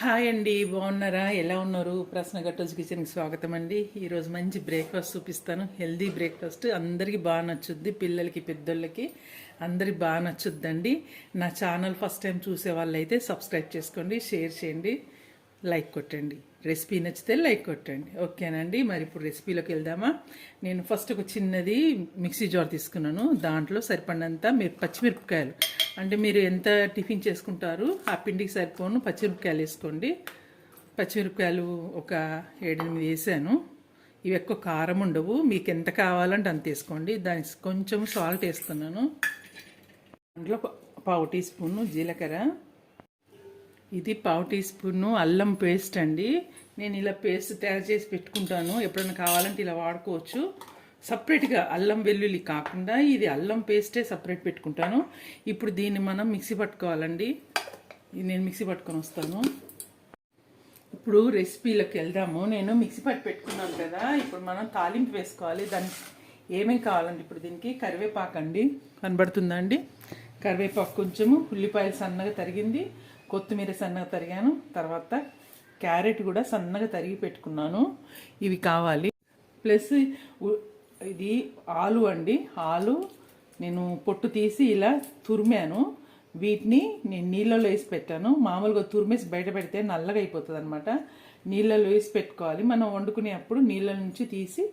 Hi అండి బాగున్నారా? ఎలా ఉన్నారు? ప్రశ్న గట్టోజ్ కిచెన్కి స్వాగతం అండి. ఈరోజు మంచి బ్రేక్ఫాస్ట్ చూపిస్తాను. Healthy breakfast. అందరికీ బాగా నచ్చుద్ది పిల్లలకి పెద్దోళ్ళకి అందరికి బాగా నచ్చుద్దండి. నా ఛానల్ ఫస్ట్ టైం చూసే వాళ్ళైతే సబ్స్క్రైబ్ చేసుకోండి షేర్ చేయండి. లైక్ కొట్టండి. రెసిపీ నచ్చితే లైక్ కొట్టండి. ఓకేనండి? మరి ఇప్పుడు రెసిపీలోకి వెళ్దామా? నేను ఫస్ట్ ఒక చిన్నది మిక్సీ జార్ తీసుకున్నాను. దాంట్లో సరిపడినంత మీరు పచ్చిమిరపకాయలు. అంటే మీరు ఎంత టిఫిన్ చేసుకుంటారు ఆ పిండికి సరిపోను పచ్చిమిరపకాయలు వేసుకోండి. పచ్చిమిరపకాయలు ఒక ఏడెనిమిది వేసాను. ఇవి ఎక్కువ కారం ఉండవు. మీకు ఎంత కావాలంటే అంత వేసుకోండి. దానికి కొంచెం సాల్ట్ వేస్తున్నాను దాంట్లో పావు టీ స్పూను జీలకర్ర. ఇది పావు టీ స్పూను అల్లం పేస్ట్ అండి. నేను ఇలా పేస్ట్ తయారు చేసి పెట్టుకుంటాను. ఎప్పుడైనా కావాలంటే ఇలా వాడుకోవచ్చు. సపరేట్గా అల్లం వెల్లుల్లి కాకుండా ఇది అల్లం పేస్టే సపరేట్ పెట్టుకుంటాను. ఇప్పుడు దీన్ని మనం మిక్సీ పట్టుకోవాలండి. ఇది నేను మిక్సీ పట్టుకొని వస్తాను. ఇప్పుడు రెసిపీలోకి వెళ్దాము. నేను మిక్సీ పట్టి పెట్టుకున్నాను కదా. ఇప్పుడు మనం తాలింపు వేసుకోవాలి. దానికి ఏమేమి కావాలండి ఇప్పుడు దీనికి? కరివేపాకు అండి కనబడుతుందా అండి? కరివేపాకు కొంచెము. ఉల్లిపాయలు సన్నగా తరిగింది. కొత్తిమీర సన్నగా తరిగాను. తర్వాత క్యారెట్ కూడా సన్నగా తరిగి పెట్టుకున్నాను. ఇవి కావాలి. ప్లస్ ఇది ఆలు అండి. ఆలు నేను పొట్టు తీసి ఇలా తురిమాను. వీటిని నేను నీళ్ళలో వేసి పెట్టాను. మామూలుగా తురిమేసి బయట పెడితే నల్లగా అయిపోతుంది అనమాట నీళ్ళలో వేసి పెట్టుకోవాలి. మనం వండుకునేటప్పుడు నీళ్ళ నుంచి తీసి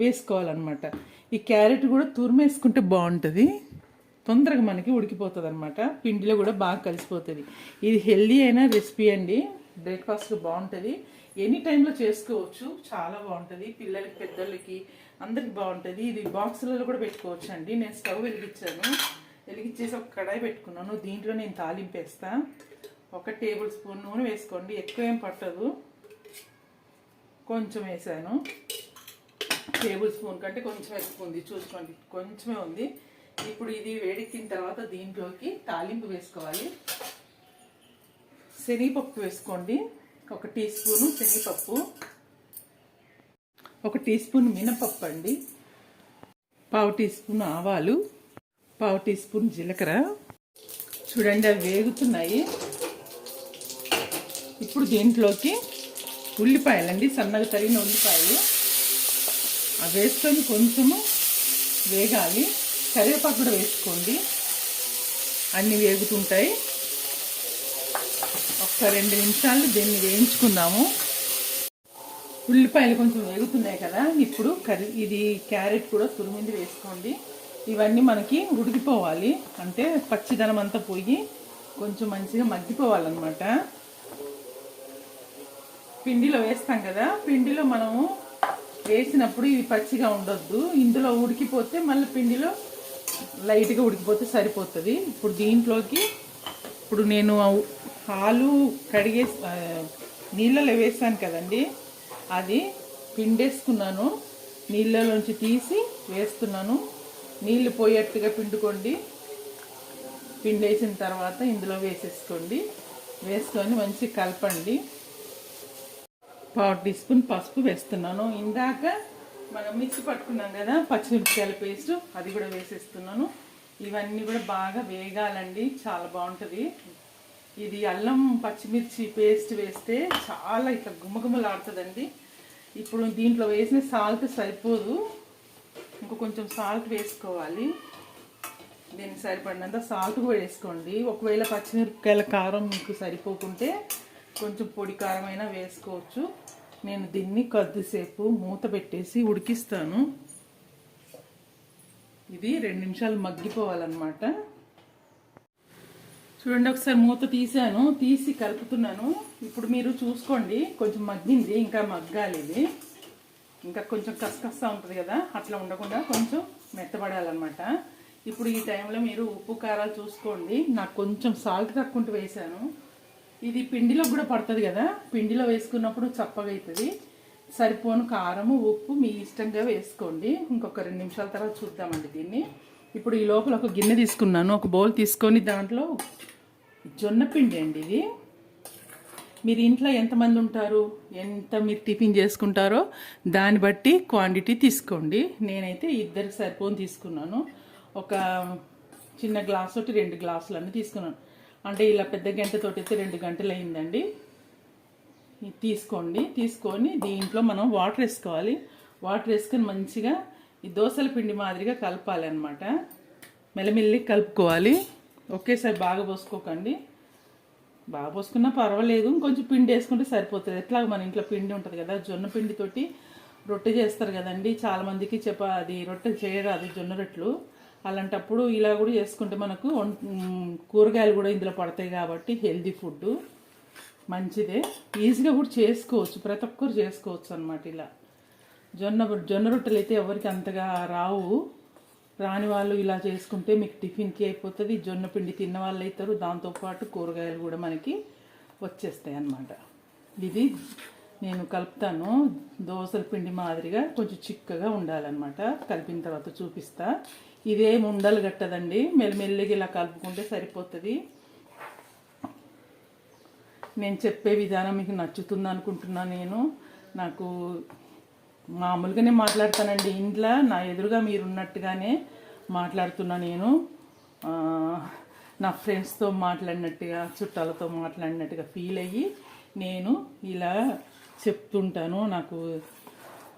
వేసుకోవాలన్నమాట. ఈ క్యారెట్ కూడా తురిమేసుకుంటే బాగుంటుంది. తొందరగా మనకి ఉడికిపోతుంది అనమాట పిండిలో కూడా బాగా కలిసిపోతుంది. ఇది హెల్దీ అయిన రెసిపీ అండి. బ్రేక్ఫాస్ట్ బాగుంటుంది. ఎనీ టైంలో చేసుకోవచ్చు. చాలా బాగుంటుంది. పిల్లలకి పెద్దలకి అందరికి బాగుంటుంది. ఇది బాక్సులలో కూడా పెట్టుకోవచ్చు అండి. నేను స్టవ్ వెలిగించాను. వెలిగించేసి ఒక కడాయి పెట్టుకున్నాను. దీంట్లో నేను తాలింపు వేస్తా. ఒక టేబుల్ స్పూన్ నూనె వేసుకోండి. ఎక్కువ ఏం పట్టదు. కొంచెం వేసాను. టేబుల్ స్పూన్ కంటే కొంచెం ఎక్కువ ఉంది. చూసుకోండి. కొంచెమే ఉంది. ఇప్పుడు ఇది వేడెక్కిన తర్వాత దీంట్లోకి తాలింపు వేసుకోవాలి. శనగపప్పు వేసుకోండి. ఒక టీ స్పూను శనగపప్పు. ఒక టీ స్పూన్ మినపప్పు అండి. పావు టీ స్పూన్ ఆవాలు. పావు టీ స్పూన్ జీలకర్ర. చూడండి అవి వేగుతున్నాయి. ఇప్పుడు దీంట్లోకి ఉల్లిపాయలండి సన్నగా తరిగిన ఉల్లిపాయలు. అవి వేసుకొని కొంచెము వేగాలి. కరివేపాకు కూడా వేసుకోండి. అన్నీ వేగుతుంటాయి. ఒక రెండు నిమిషాలు దీన్ని వేయించుకుందాము. ఉల్లిపాయలు కొంచెం వేగుతున్నాయి కదా ఇప్పుడు కర్రీ ఇది క్యారెట్ కూడా తురిమింది వేసుకోండి. ఇవన్నీ మనకి ఉడికిపోవాలి. అంటే పచ్చిదనం అంతా పోయి కొంచెం మంచిగా మగ్గిపోవాలన్నమాట. పిండిలో వేస్తాం కదా పిండిలో మనము వేసినప్పుడు ఇది పచ్చిగా ఉండొద్దు. ఇందులో ఉడికిపోతే మళ్ళీ పిండిలో లైట్గా ఉడికిపోతే సరిపోతుంది. ఇప్పుడు దీంట్లోకి ఇప్పుడు నేను ఆలు కడిగే నీళ్ళలో వేసాను కదండి. అది పిండేసుకున్నాను. నీళ్ళలోంచి తీసి వేస్తున్నాను. నీళ్ళు పోయేట్టుగా పిండుకోండి. పిండేసిన తర్వాత ఇందులో వేసేసుకోండి. వేసుకొని మంచి కలపండి. పావు టీ స్పూన్ పసుపు వేస్తున్నాను. ఇందాక మనం మిక్సీ పట్టుకున్నాం కదా పచ్చిమిరపకాయల పేస్ట్ అది కూడా వేసేస్తున్నాను. ఇవన్నీ కూడా బాగా వేగాలండి చాలా బాగుంటుంది. ఇది అల్లం పచ్చిమిర్చి పేస్ట్ వేస్తే చాలా ఇట్లా గుమ్మగుమ్మలాడుతుందండి ఇప్పుడు దీంట్లో వేసిన సాల్ట్ సరిపోదు. ఇంకో కొంచెం సాల్ట్ వేసుకోవాలి. దీనికి సరిపడినంత సాల్ట్ కూడా వేసుకోండి. ఒకవేళ పచ్చిమిరపకాయల కారం మీకు సరిపోకుంటే కొంచెం పొడి కారమైనా వేసుకోవచ్చు. నేను దీన్ని కొద్దిసేపు మూత పెట్టేసి ఉడికిస్తాను. ఇది రెండు నిమిషాలు మగ్గిపోవాలన్నమాట. చూడండి ఒకసారి మూత తీసాను తీసి కలుపుతున్నాను. ఇప్పుడు మీరు చూసుకోండి కొంచెం మగ్గింది ఇంకా మగ్గాలి ఇది. ఇంకా కొంచెం కసకస్తా ఉంటుంది కదా అట్లా ఉండకుండా కొంచెం మెత్తబడాలన్నమాట. ఇప్పుడు ఈ టైంలో మీరు ఉప్పు కారాలు చూసుకోండి. నాకు కొంచెం సాల్ట్ తక్కువ వేసాను ఇది పిండిలో కూడా పడుతుంది కదా? పిండిలో వేసుకున్నప్పుడు చప్పగా అవుతుంది సరిపోను కారము ఉప్పు మీ ఇష్టంగా వేసుకోండి. ఇంకొక రెండు నిమిషాల తర్వాత చూద్దామండి దీన్ని. ఇప్పుడు ఈ లోపల ఒక గిన్నె తీసుకున్నాను. ఒక బౌల్ తీసుకొని దాంట్లో జొన్న పిండి అండి ఇది. మీరు ఇంట్లో ఎంతమంది ఉంటారు? ఎంత మీరు టిఫిన్ చేసుకుంటారో దాన్ని బట్టి క్వాంటిటీ తీసుకోండి. నేనైతే ఇద్దరికి సరిపోని తీసుకున్నాను. ఒక చిన్న గ్లాస్ ఒకటి రెండు గ్లాసులు అన్నీ తీసుకున్నాను. అంటే ఇలా పెద్ద గంటతోటి అయితే రెండు గంటలు అయిందండి. తీసుకోండి తీసుకొని దీంట్లో మనం వాటర్ వేసుకోవాలి. వాటర్ వేసుకొని మంచిగా ఈ దోశల పిండి మాదిరిగా కలపాలి అనమాట మెల్లమెల్లి కలుపుకోవాలి. ఒకేసారి బాగా పోసుకోకండి. బాగా పోసుకున్నా పర్వాలేదు. ఇంకొంచెం పిండి వేసుకుంటే సరిపోతుంది. ఎట్లా మన ఇంట్లో పిండి ఉంటుంది కదా జొన్న పిండితోటి రొట్టె చేస్తారు కదండి. చాలామందికి చెప్ప అది రొట్టె చేయరాదు జొన్న రొట్టెలు. అలాంటప్పుడు ఇలా కూడా చేసుకుంటే మనకు వం- కూరగాయలు కూడా ఇందులో పడతాయి కాబట్టి హెల్దీ ఫుడ్ మంచిదే. ఈజీగా కూడా చేసుకోవచ్చు ప్రతి ఒక్కరు చేసుకోవచ్చు అనమాట ఇలా. జొన్న జొన్న రొట్టెలు అయితే ఎవరికి అంతగా రావు. రాని వాళ్ళు ఇలా చేసుకుంటే మీకు టిఫిన్కి అయిపోతుంది. జొన్న పిండి తిన్న వాళ్ళు అవుతారు దాంతోపాటు కూరగాయలు కూడా మనకి వచ్చేస్తాయి అన్నమాట. ఇది నేను కలుపుతాను. దోసల పిండి మాదిరిగా కొంచెం చిక్కగా ఉండాలన్నమాట. కలిపిన తర్వాత చూపిస్తా. ఇదేం ఉండలు కట్టదండి. మెల్లిమెల్లిగా ఇలా కలుపుకుంటే సరిపోతుంది. నేను చెప్పే విధానం మీకు నచ్చుతుంది అనుకుంటున్నాను నేను. నాకు మామూలుగానే మాట్లాడతానండి. ఇంట్లో నా ఎదురుగా మీరు ఉన్నట్టుగానే మాట్లాడుతున్నా నేను. నా ఫ్రెండ్స్తో మాట్లాడినట్టుగా చుట్టాలతో మాట్లాడినట్టుగా ఫీల్ అయ్యి నేను ఇలా చెప్తుంటాను. నాకు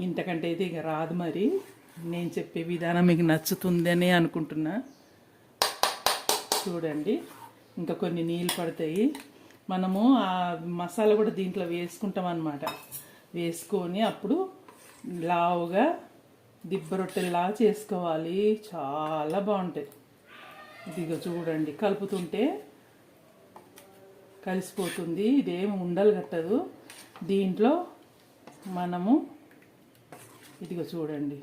ఇంతకంటే అయితే ఇక రాదు మరి. నేను చెప్పే విధానం మీకు నచ్చుతుందని అనుకుంటున్నా. చూడండి ఇంకా కొన్ని నీళ్ళు పడతాయి. మనము ఆ మసాలా కూడా దీంట్లో వేసుకుంటాం అనమాట వేసుకొని అప్పుడు లావుగా దిబ్బ రొట్టెలా చేసుకోవాలి. చాలా బాగుంటాయి. ఇదిగో చూడండి కలుపుతుంటే కలిసిపోతుంది. ఇదేమి ఉండలు కట్టదు. దీంట్లో మనము ఇదిగో చూడండి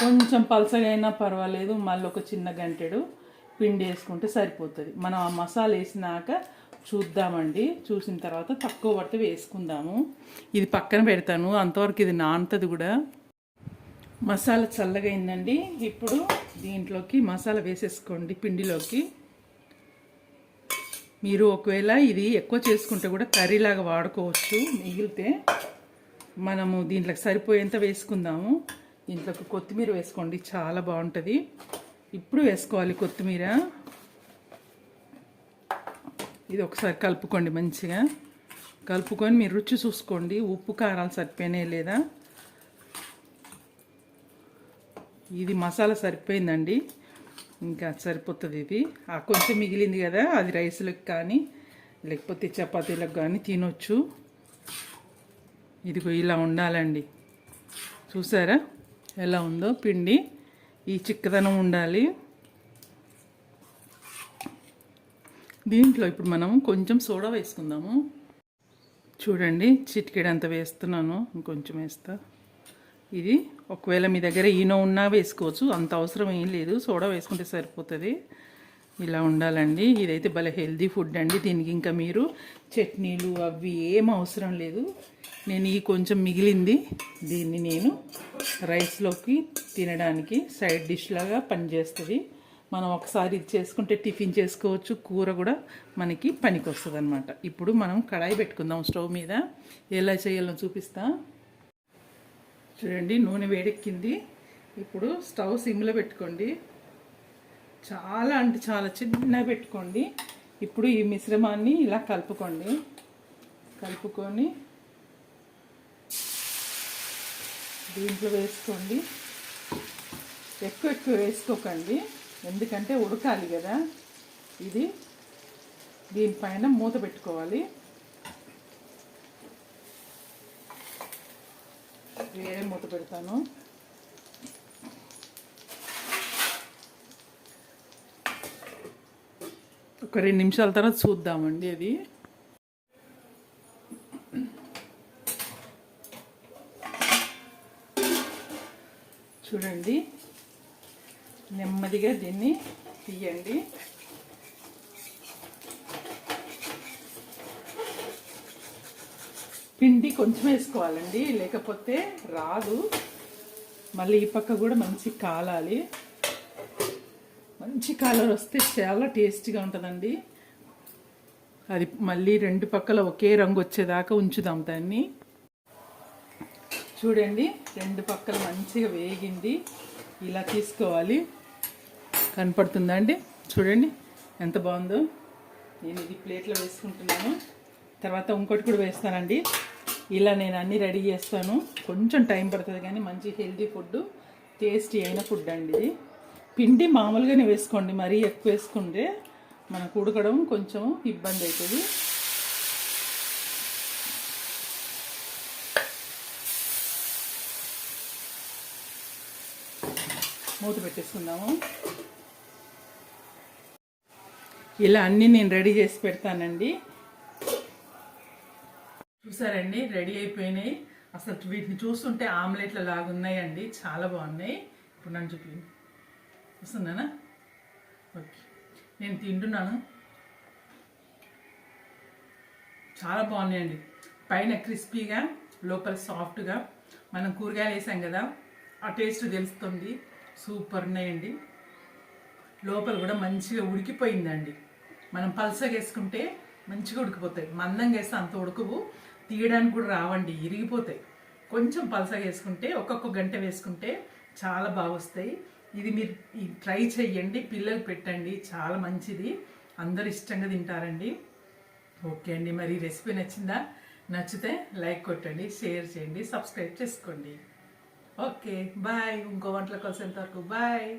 కొంచెం పలసగా అయినా పర్వాలేదు మళ్ళీ ఒక చిన్న గంటెడు పిండి వేసుకుంటే సరిపోతుంది. మనం ఆ మసాలా వేసినాక చూద్దామండి. చూసిన తర్వాత తక్కువ పడితే వేసుకుందాము. ఇది పక్కన పెడతాను అంతవరకు ఇది నానుతుంది కూడా. మసాలా చల్లగా అయిందండి. ఇప్పుడు దీంట్లోకి మసాలా వేసేసుకోండి పిండిలోకి. మీరు ఒకవేళ ఇది ఎక్కువ చేసుకుంటే కూడా కర్రీలాగా వాడుకోవచ్చు. మిగిలితే మనము దీంట్లోకి సరిపోయేంత వేసుకుందాము. దీంట్లోకి కొత్తిమీర వేసుకోండి చాలా బాగుంటుంది. ఇప్పుడు వేసుకోవాలి కొత్తిమీర. ఇది ఒకసారి కలుపుకోండి మంచిగా. కలుపుకొని మీరు రుచి చూసుకోండి ఉప్పు కారాలు సరిపోయినాయి లేదా. ఇది మసాలా సరిపోయిందండి ఇంకా సరిపోతుంది ఇది. ఆ కొంచెం మిగిలింది కదా అది రైస్లకు కానీ లేకపోతే చపాతీలకు కానీ తినొచ్చు. ఇదిగో ఇలా ఉండాలండి. చూసారా? ఎలా ఉందో పిండి ఈ చిక్కదనం ఉండాలి. దీంట్లో ఇప్పుడు మనం కొంచెం సోడా వేసుకుందాము. చూడండి చిటికెడంత వేస్తున్నాను. ఇంకొంచెం వేస్తా. ఇది ఒకవేళ మీ దగ్గర ఈనో ఉన్నా వేసుకోవచ్చు. అంత అవసరం ఏం లేదు. సోడా వేసుకుంటే సరిపోతుంది. ఇలా ఉండాలండి. ఇదైతే భలే హెల్దీ ఫుడ్ అండి. దీనికి ఇంకా మీరు చట్నీలు అవి ఏం అవసరం లేదు. నేను ఈ కొంచెం మిగిలింది. దీన్ని నేను రైస్లోకి తినడానికి సైడ్ డిష్ లాగా పనిచేస్తుంది. మనం ఒకసారి ఇది చేసుకుంటే టిఫిన్ చేసుకోవచ్చు. కూర కూడా మనకి పనికి వస్తుంది అనమాట ఇప్పుడు మనం కడాయి పెట్టుకుందాం స్టవ్ మీద. ఎలా చేయాలో చూపిస్తా. చూడండి నూనె వేడెక్కింది. ఇప్పుడు స్టవ్ సిమ్లో పెట్టుకోండి. చాలా అంటే చాలా చిన్న పెట్టుకోండి. ఇప్పుడు ఈ మిశ్రమాన్ని ఇలా కలుపుకోండి. కలుపుకొని దీంట్లో వేసుకోండి. ఎక్కువ ఎక్కువ వేసుకోకండి. ఎందుకంటే ఉడకాలి కదా. ఇది దీనిపైన మూత పెట్టుకోవాలి. వేరే మూత పెడతాను. ఒక రెండు నిమిషాల తర్వాత చూద్దామండి అది. చూడండి. నెమ్మదిగా దీన్ని తీయండి. పిండి కొంచెం వేసుకోవాలండి లేకపోతే రాదు. మళ్ళీ ఈ పక్క కూడా మంచి కాలాలి. మంచి కలర్ వస్తే చాలా టేస్టీగా ఉంటుందండి. అది మళ్ళీ రెండు పక్కల ఒకే రంగు వచ్చేదాకా ఉంచుదాం దాన్ని. చూడండి రెండు పక్కల మంచిగా వేగింది. ఇలా తీసుకోవాలి. కనపడుతుందా అండి? చూడండి ఎంత బాగుందో. నేను ఇది ప్లేట్లో వేసుకుంటున్నాను. తర్వాత ఇంకోటి కూడా వేస్తానండి. ఇలా నేను అన్ని రెడీ చేస్తాను. కొంచెం టైం పడుతుంది కానీ మంచి హెల్తీ ఫుడ్ టేస్టీ అయిన ఫుడ్ అండి ఇది. పిండి మామూలుగానే వేసుకోండి మరీ ఎక్కువ వేసుకుంటే మనకు ఉడకడం కొంచెం ఇబ్బంది అవుతుంది. మూత పెట్టేసుకుందాము. ఇలా అన్నీ నేను రెడీ చేసి పెడతానండి. చూసారండి రెడీ అయిపోయినాయి. అసలు వీటిని చూస్తుంటే ఆమ్లెట్ల లాగా ఉన్నాయండి చాలా బాగున్నాయి. ఇప్పుడు నన్ను చూపి వస్తుందనా? ఓకే. నేను తింటున్నాను. చాలా బాగున్నాయండి. పైన క్రిస్పీగా లోపల సాఫ్ట్గా మనం కూరగాయలు వేసాం కదా ఆ టేస్ట్ తెలుస్తుంది. సూపర్ ఉన్నాయండి. లోపల కూడా మంచిగా ఉడికిపోయిందండి. మనం పల్సగా వేసుకుంటే మంచిగా ఉడికిపోతాయి. మందంగా వేస్తే అంత ఉడకవు. తీయడానికి కూడా రావండి ఇరిగిపోతాయి. కొంచెం పల్సగా వేసుకుంటే ఒక్కొక్క గంట వేసుకుంటే చాలా బాగా వస్తాయి ఇది మీరు ట్రై చెయ్యండి. పిల్లలు పెట్టండి. చాలా మంచిది. అందరు ఇష్టంగా తింటారండి. ఓకే అండి. మరి రెసిపీ నచ్చిందా? నచ్చితే లైక్ కొట్టండి షేర్ చేయండి సబ్స్క్రైబ్ చేసుకోండి. ఓకే. బాయ్. ఇంకో వంటల కోసం వరకు బాయ్.